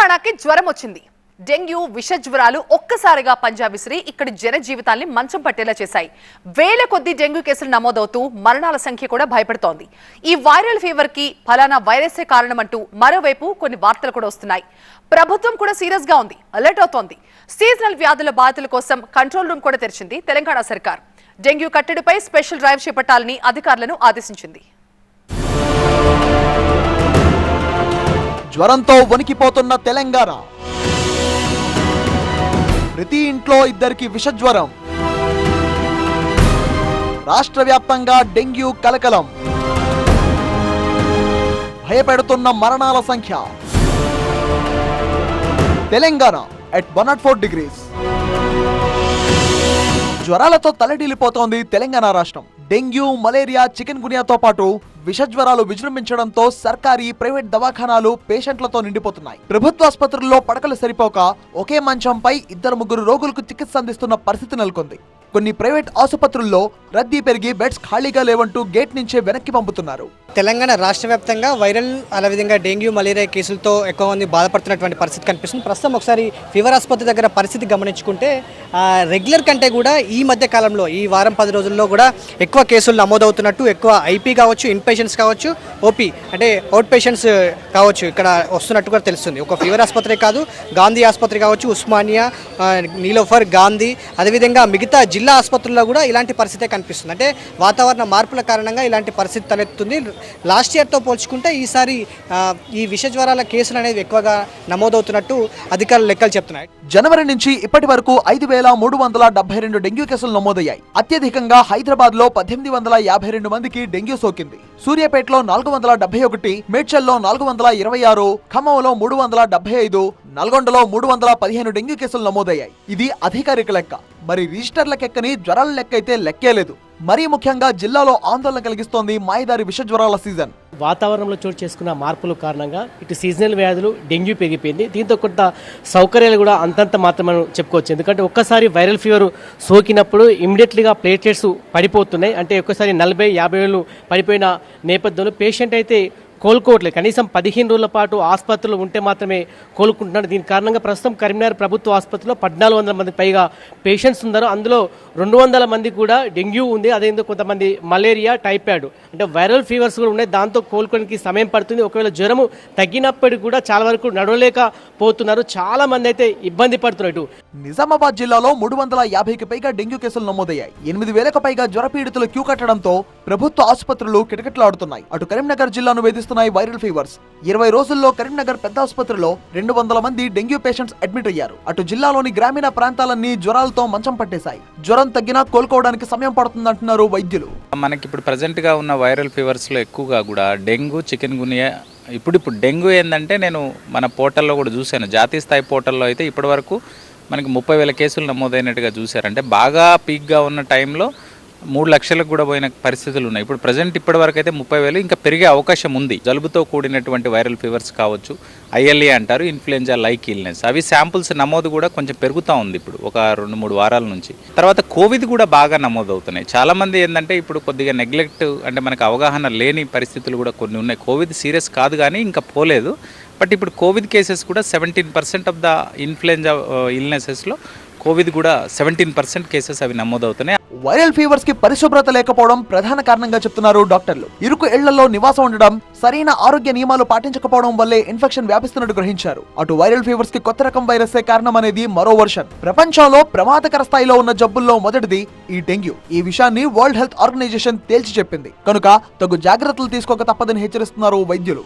తెలంగాణకి జ్వరం వచ్చింది. డెంగ్యూ విష జ్వరాలు ఒక్కసారిగా పంజాబ్ విసిరి ఇక్కడి జన జీవితాల్ని మంచం పట్టేలా చేశాయి. వేల కొద్ది డెంగ్యూ కేసులు నమోదవుతూ మరణాల సంఖ్య కూడా భయపడుతోంది. ఈ వైరల్ ఫీవర్కి ఫలానా వైరసే కారణమంటూ మరోవైపు కొన్ని వార్తలు కూడా వస్తున్నాయి. ప్రభుత్వం కూడా సీరియస్గా ఉంది. అలర్ట్ అవుతోంది. సీజనల్ వ్యాధుల బాధితుల కోసం కంట్రోల్ రూమ్ కూడా తెరిచింది తెలంగాణ సర్కార్. డెంగ్యూ కట్టడిపై స్పెషల్ డ్రైవ్ చేపట్టాలని అధికారులను ఆదేశించింది. జ్వరంతో వణికిపోతున్న తెలంగాణ. ప్రతి ఇంట్లో ఇద్దరికి విషజ్వరం. రాష్ట్ర వ్యాప్తంగా డెంగ్యూ కలకలం. భయపెడుతున్న మరణాల సంఖ్య. Telangana at one naught four degrees. జ్వరాలతో తలడిల్లిపోతోంది తెలంగాణ రాష్ట్రం. డెంగ్యూ మలేరియా చికెన్ గునియాతో పాటు విష జ్వరాలు విజృంభించడంతో సర్కారీ ప్రైవేట్ దవాఖానాలు పేషెంట్లతో నిండిపోతున్నాయి. ప్రభుత్వ ఆసుపత్రుల్లో పడకలు సరిపోక ఒకే మంచంపై ఇద్దరు ముగ్గురు రోగులకు చికిత్స అందిస్తున్న పరిస్థితి నెలకొంది. కొన్ని ప్రైవేట్ ఆసుపత్రుల్లో రద్దీ పెరిగి బెడ్స్ ఖాళీగా లేవంటూ గేట్ నుంచే వెనక్కి పంపుతున్నారు. తెలంగాణ రాష్ట్ర వ్యాప్తంగా వైరల్ అదేవిధంగా డెంగ్యూ మలేరియా కేసులతో ఎక్కువ మంది బాధపడుతున్నటువంటి పరిస్థితి కనిపిస్తుంది. ప్రస్తుతం ఒకసారి ఫీవర్ ఆసుపత్రి దగ్గర పరిస్థితి గమనించుకుంటే రెగ్యులర్ కంటే కూడా ఈ మధ్య కాలంలో ఈ వారం పది రోజుల్లో కూడా ఎక్కువ కేసులు నమోదవుతున్నట్టు ఎక్కువ ఐపీ కావచ్చు ఇన్ పేషెంట్స్ కావచ్చు ఓపీ అంటే అవుట్ పేషెంట్స్ కావచ్చు ఇక్కడ వస్తున్నట్టు కూడా తెలుస్తుంది. ఒక ఫీవర్ ఆసుపత్రి కాదు గాంధీ ఆసుపత్రి కావచ్చు ఉస్మానియా నీలోఫర్ గాంధీ అదేవిధంగా మిగతా జిల్లా ఆసుపత్రుల్లో కూడా ఇలాంటి పరిస్థితే కనిపిస్తుంది. అంటే వాతావరణ మార్పుల కారణంగా ఇలాంటి పరిస్థితి తలెత్తుంది. లాస్ట్ ఇయర్తో పోల్చుకుంటే ఈసారి ఈ విష జ్వరాల కేసులు అనేవి ఎక్కువగా నమోదవుతున్నట్టు అధికారులు లెక్కలు చెప్తున్నాయి. జనవరి నుంచి ఇప్పటి వరకు ఐదు వేల మూడు వందల డెబ్బై రెండు డెంగ్యూ కేసులు నమోదయ్యాయి. అత్యధికంగా హైదరాబాద్లో పద్దెనిమిది వందల యాభై రెండు మందికి డెంగ్యూ సోకింది. సూర్యాపేటలో నాలుగు వందల డెబ్బై ఒకటి మేడ్చల్లో నాలుగు వందల ఇరవై ఆరు ఖమ్మంలో మూడు వందల డెబ్బై ఐదు నల్గొండలో మూడు వందల పదిహేను డెంగ్యూ కేసులు నమోదయ్యాయి. ఇది అధికారిక లెక్క. మరి రిజిస్టర్ల కెక్కని జ్వరాల లెక్క అయితే లెక్కే లేదు. మరీ ముఖ్యంగా జిల్లాలో ఆందోళన కలిగిస్తోంది మాయదారి విష జ్వరాల సీజన్. వాతావరణంలో చోటు చేసుకున్న మార్పుల కారణంగా ఇటు సీజనల్ వ్యాధులు డెంగ్యూ పెరిగిపోయింది. దీంతో కొంత సౌకర్యాలు కూడా అంతంత మాత్రమే చెప్పుకోవచ్చు. ఎందుకంటే ఒక్కసారి వైరల్ ఫీవర్ సోకినప్పుడు ఇమీడియట్లీగా ప్లేట్లెట్స్ పడిపోతున్నాయి. అంటే ఒక్కసారి నలభై యాభై వేలు పడిపోయిన నేపథ్యంలో పేషెంట్ అయితే కోలుకోవట్లేదు. కనీసం పదిహేను రోజుల పాటు ఆసుపత్రులు ఉంటే మాత్రమే కోలుకుంటున్నారు దీని కారణంగా ప్రస్తుతం కరీంనగర్ ప్రభుత్వ ఆసుపత్రిలో పద్నాలుగు వందల మంది పైగా పేషెంట్స్ ఉన్నారు. అందులో రెండు వందల మంది కూడా డెంగ్యూ ఉంది. అదేందో కొంతమంది మలేరియా టైఫాయిడ్ అంటే వైరల్ ఫీవర్స్ కూడా ఉన్నాయి. దాంతో కోలుకోవడానికి సమయం పడుతుంది. ఒకవేళ జ్వరము తగ్గినప్పటికీ కూడా చాలా వరకు నడవలేకపోతున్నారు. చాలా మంది అయితే ఇబ్బంది పడుతున్నారు ఇటు. నిజామాబాద్ జిల్లాలో మూడు వందల యాభైకి పైగా డెంగ్యూ కేసులు నమోదయ్యాయి. ఎనిమిది వేలకు పైగా జ్వర పీడితులు క్యూ కట్టడంతో ప్రభుత్వ ఆసుపత్రులు కిటకిటలాడుతున్నాయి. అటు కరీంనగర్ జిల్లాను వేధిస్తున్నాయి వైరల్ ఫీవర్స్. ఇరవై రోజుల్లో కరీంనగర్ పెద్ద ఆసుపత్రిలో రెండు వందల మంది డెంగ్యూ పేషెంట్స్ అడ్మిట్ అయ్యారు. అటు జిల్లాలోని గ్రామీణ ప్రాంతాలన్నీ జ్వరాలతో మంచం పట్టేశాయి. జ్వరం తగ్గినా కోలుకోవడానికి సమయం పడుతుందంటున్నారు వైద్యులు. మనకి ఇప్పుడు ప్రజెంట్గా ఉన్న వైరల్ ఫీవర్స్లో ఎక్కువగా కూడా డెంగ్యూ చికెన్ గునియా ఇప్పుడు ఇప్పుడు డెంగ్యూ ఏంటంటే నేను మన పోర్టల్లో కూడా చూశాను. జాతీయ స్థాయి పోర్టల్లో అయితే ఇప్పటివరకు మనకి ముప్పై వేల కేసులు నమోదైనట్టుగా చూశారు. అంటే బాగా పీక్గా ఉన్న టైంలో మూడు లక్షలకు కూడా పోయిన పరిస్థితులు ఉన్నాయి. ఇప్పుడు ప్రజెంట్ ఇప్పటి వరకు అయితే ముప్పై వేలు ఇంకా పెరిగే అవకాశం ఉంది. జలుబుతో కూడినటువంటి వైరల్ ఫీవర్స్ కావచ్చు ఐఎల్ఏ అంటారు ఇన్ఫ్లుయెంజా లైక్ ఇల్నెస్ అవి శాంపుల్స్ నమోదు కూడా కొంచెం పెరుగుతూ ఉంది ఇప్పుడు ఒక రెండు మూడు వారాల నుంచి. తర్వాత కోవిడ్ కూడా బాగా నమోదు అవుతున్నాయి చాలామంది ఏంటంటే ఇప్పుడు కొద్దిగా నెగ్లెక్ట్ అంటే మనకు అవగాహన లేని పరిస్థితులు కూడా కొన్ని ఉన్నాయి. కోవిడ్ సీరియస్ కాదు కానీ ఇంకా పోలేదు. బట్ ఇప్పుడు కోవిడ్ కేసెస్ కూడా seventeen percent of the influenza ఇల్నెసెస్లో Covid కూడా సెవెంటీన్ పర్సెంట్ కేసెస్ అవి నమోదవుతున్నాయి. వైరల్ ఫీవర్స్కి పరిశుభ్రత లేకపోవడం ప్రధాన కారణంగా చెప్తున్నారు డాక్టర్లు. ఇరుకు ఇళ్ళలో నివాసం ఉండడం సరైన ఆరోగ్య నియమాలు పాటించకపోవడం వల్లే ఇన్ఫెక్షన్ వ్యాపిస్తున్నట్టు గ్రహించారు. అటు వైరల్ ఫీవర్స్కి కొత్త రకం వైరసే కారణం అనేది మరో వర్షన్. ప్రపంచంలో ప్రమాదకర స్థాయిలో ఉన్న జబ్బుల్లో మొదటిది ఈ డెంగ్యూ. ఈ విషయాన్ని వరల్డ్ హెల్త్ ఆర్గనైజేషన్ తేల్చి చెప్పింది. కనుక తగు జాగ్రత్తలు తీసుకోక తప్పదని హెచ్చరిస్తున్నారు వైద్యులు.